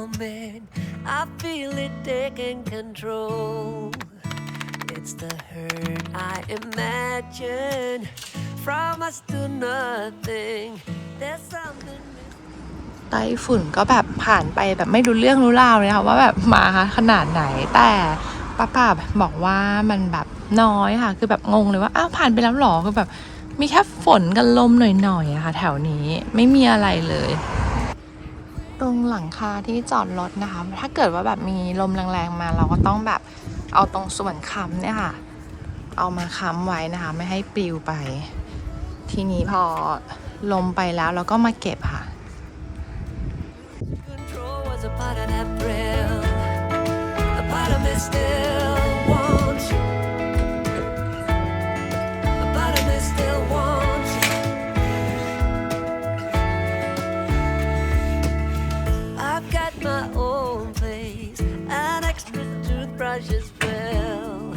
coming. I feel it taking control. It's the hurt I imagine from us to nothing. There's something. ไต้ฝุ่นก็แบบผ่านไปแบบไม่รู้เรื่องรู้ราวเลยค่ะว่าแบบมาขนาดไหนแต่ป้าป้าบอกว่ามันแบบน้อยค่ะ คือแบบงงเลยว่าอ้าวผ่านไปแล้วหรอคือแบบมีแค่ฝนกับลมหน่อยๆอะค่ะแถวนี้ไม่มีอะไรเลย ตรงหลังคาที่จอดรถนะคะ ถ้าเกิดว่าแบบมีลมแรงๆมาเราก็ต้องแบบเอาตรงส่วนค้ำเนี่ยค่ะ เอามาค้ำไว้นะคะ ไม่ให้ปลิวไป ทีนี้พอลมไปแล้วเราก็มาเก็บค่ะ as well.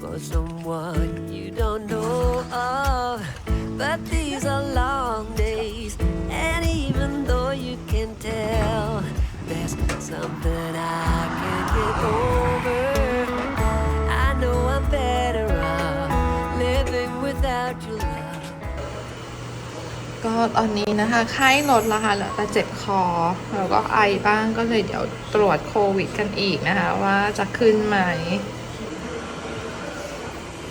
For someone you don't know of. But these are long ็ตอนนี้นะคะไข้ลดแล้วค่ะเหลือแต่เจ็บคอ แล้วก็ไอบ้างก็เลยเดี๋ยวตรวจโควิดกันอีกนะคะ ว่าจะขึ้นไหม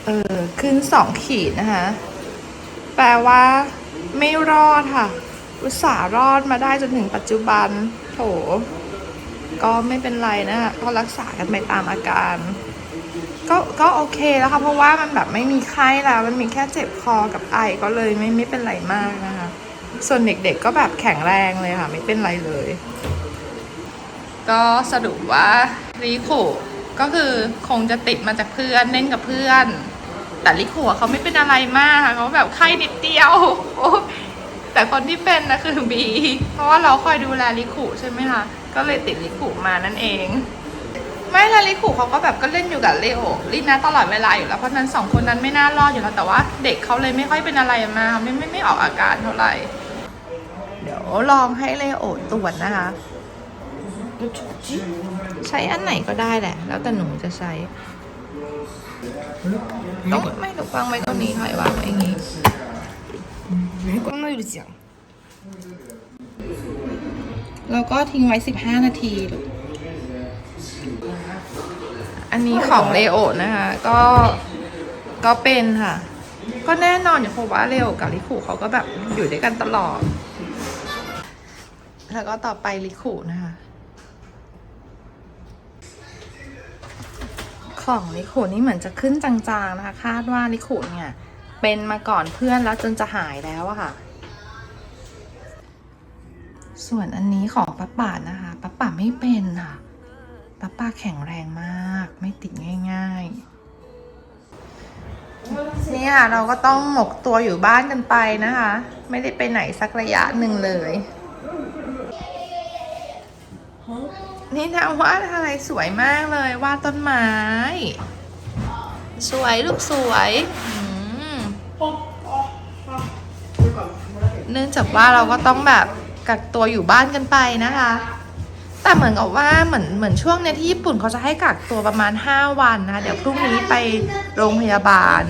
เออขึ้นสองขีดนะคะ แปลว่าไม่รอดค่ะ อุตส่าห์รอดมาได้จนถึงปัจจุบัน โถ ก็ไม่เป็นไรนะคะก็รักษากันไปตามอาการก็ก็โอเคแล้วค่ะเพราะว่ามันแบบไม่มีไข้แล้ว มันมีแค่เจ็บคอกับไอก็เลยไม่ไม่เป็นไรมากนะคะ ส่วนเด็กๆก็แบบแข็งแรงเลยค่ะ ไม่เป็นไรเลย ก็สรุปว่าลิคุก็คือคงจะติดมาจากเพื่อนเล่นกับเพื่อน แต่ลิคุอะเขาไม่เป็นอะไรมากเขาแบบไข้นิดเดียวแต่คนที่เป็นนะคือบี เพราะว่าเราคอยดูแลลิคุใช่ไหมคะก็เลยติดลิคุมานั่นเอง ไม่ละลิคุเขาก็แบบก็เล่นอยู่กับเลโอลินะตลอดเวลาอยู่แล้วเพราะนั้นสองคนนั้นไม่น่ารอดอยู่แล้วแต่ว่าเด็กเขาเลยไม่ค่อยเป็นอะไรมากไม่ไม่ไม่ออกอาการเท่าไหร่ี๋ยวลองให้เลโอตรวจนะคะใช้อันไหนก็ได้แหละ แล้วแต่หนูจะใช้ต้องไม่หนูฟังไว้ตรงนี้หน่อยวางไว้อย่งนี้ก็ไม่รู้จัแล้วก็ทิ้งไว้สิบห้านาทีอันนี้ของเลโอนะคะ ก็ก็เป็นค่ะ ก็แน่นอนอยู่เพราะว่าเลโอกับลิคูเขาก็แบบอยู่ด้วยกันตลอด แล้วก็ต่อไปลิคุนะคะ ของลิคุนี่เหมือนจะขึ้นจางๆนะคะ คาดว่าลิคุเนี่ย เป็นมาก่อนเพื่อนแล้วจนจะหายแล้วอะค่ะ ส่วนอันนี้ของป้าป่านะคะป้าป่าไม่เป็นค่ะป้าป่าแข็งแรงมาก ไม่ติดง่ายๆนี่ค่ะเราก็ต้องหมกตัวอยู่บ้านกันไปนะคะ ไม่ได้ไปไหนสักระยะหนึ่งเลย นี่นะวาดอะไรสวยมากเลยวาดต้นไม้ สวยลูกสวยเนื่องจากว่าเราก็ต้องแบบกักตัวอยู่บ้านกันไปนะคะ แต่เหมือนกับว่าเหมือนเหมือนช่วงเนี้ยที่ญี่ปุ่นเขาจะให้กักตัวประมาณ 5 วันนะคะเดี๋ยวพรุ่งนี้ไปโรงพยาบาล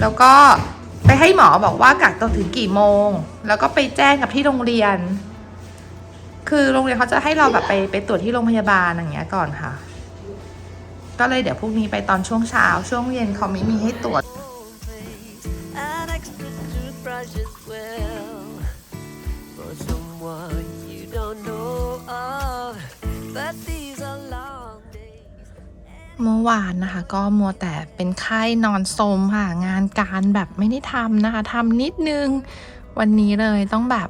แล้วก็ไปให้หมอบอกว่ากักตัวถึงกี่โมง แล้วก็ไปแจ้งกับที่โรงเรียน คือโรงเรียนเขาจะให้เราแบบไปไปตรวจที่โรงพยาบาลอย่างเงี้ยก่อนค่ะ ก็เลยเดี๋ยวพรุ่งนี้ไปตอนช่วงเช้า ช่วงเย็นเขาไม่มีให้ตรวจ เมื่อวานนะคะ ก็มัวแต่เป็นไข้นอนสมค่ะ งานการแบบไม่ได้ทำนะคะทำนิดนึงวันนี้เลยต้องแบบ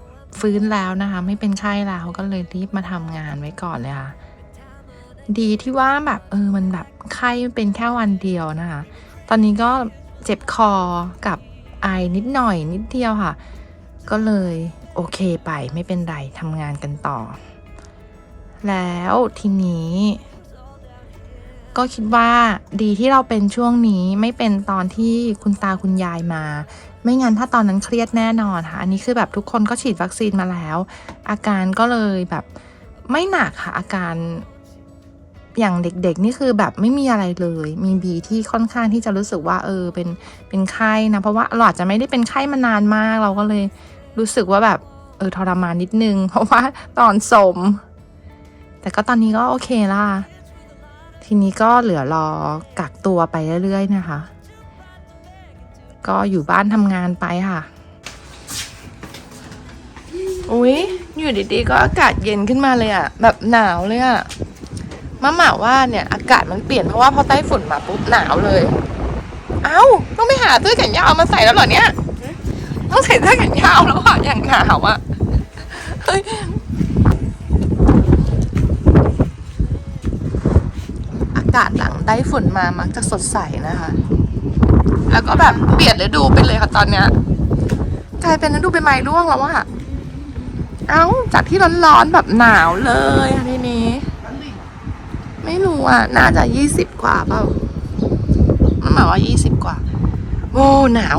ฟื้นแล้วนะคะ ไม่เป็นไข้แล้วก็เลยรีบมาทำงานไว้ก่อนเลยค่ะ ดีที่ว่าแบบเออมันแบบไข้เป็นแค่วันเดียวนะคะ ตอนนี้ก็เจ็บคอกับไอนิดหน่อยนิดเดียวค่ะ ก็เลยโอเคไปไม่เป็นไรทำงานกันต่อ แล้วทีนี้ก็คิดว่าดีที่เราเป็นช่วงนี้ไม่เป็นตอนที่คุณตาคุณยายมา ไม่งั้นถ้าตอนนั้นเครียดแน่นอนค่ะ อันนี้คือแบบทุกคนก็ฉีดวัคซีนมาแล้ว อาการก็เลยแบบไม่หนักค่ะ อาการอย่างเด็กๆ นี่คือแบบไม่มีอะไรเลย มีบีที่ค่อนข้างที่จะรู้สึกว่า เออ เป็นเป็นไข้นะ เพราะว่าเราอาจจะไม่ได้เป็นไข้มานานมาก เราก็เลยรู้สึกว่าแบบเออทรมานนิดนึง เพราะว่าตอนสม แต่ก็ตอนนี้ก็โอเคล่ะ ทีนี้ก็เหลือรอกักตัวไปเรื่อยๆนะคะ ก็อยู่บ้านทำงานไปค่ะ อุ๊ย อยู่ดีๆ ก็อากาศเย็นขึ้นมาเลยอะแบบหนาวเลยอะมาหมาว่าเนี่ยอากาศมันเปลี่ยนเพราะว่าพอใต้ฝุ่นมาปุ๊บหนาวเลย เอ้า ต้องไปหาเสื้อแขนยาวมาใส่แล้วเหรอเนี่ย ต้องใส่เสื้อแขนยาวแล้วอะอย่างหนาวอะเฮ้ยอากาศหลังได้ฝุ่นมามักจะสดใสนะคะ แล้วก็แบบเปลี่ยนฤดูไปเลยค่ะตอนเนี้ยกลายเป็นฤดูใบไม้ร่วงแล้วอะเอ้าจากที่ร้อนๆแบบหนาวเลยอะทีนี้ ไม่รู้อะ น่าจะยี่สิบกว่าเปล่ามันหมายว่ายี่สิบกว่าโอ้หนาว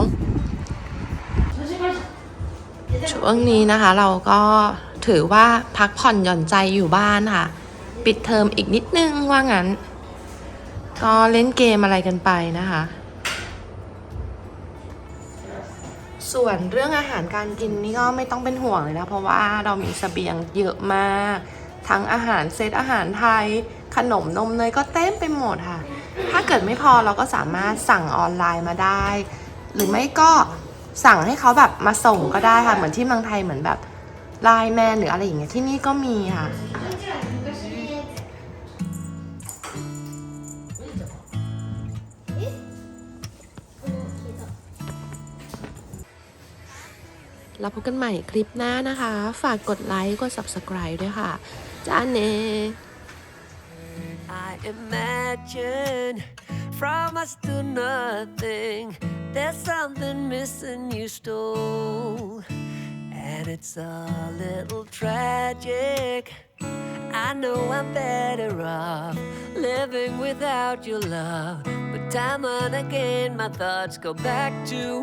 ช่วงนี้นะคะ เราก็ถือว่าพักผ่อนหย่อนใจอยู่บ้านค่ะ ปิดเทอมอีกนิดนึงว่างั้น ก็เล่นเกมอะไรกันไปนะคะ ส่วนเรื่องอาหารการกินนี่ก็ไม่ต้องเป็นห่วงเลยนะ เพราะว่าเรามีสเสบียงเยอะมาก ทั้งอาหารเซตอาหารไทย ขนมนมเนยก็เต็มไปหมดค่ะ ถ้าเกิดไม่พอเราก็สามารถสั่งออนไลน์มาได้ หรือไม่ก็สั่งให้เขาแบบมาส่งก็ได้ค่ะ เหมือนที่เมืองไทยเหมือนแบบไลน์แมนหรืออะไรอย่างเงี้ยที่นี่ก็มีค่ะ แล้วพบกันใหม่คลิปหน้านะคะ ฝากกดไลค์ กด subscribe ด้วยค่ะ จ้าเน I imagine from us to nothing, there's something missing you stole. And it's a little tragic. I know I'm better off living without your love. But time and again, my thoughts go back to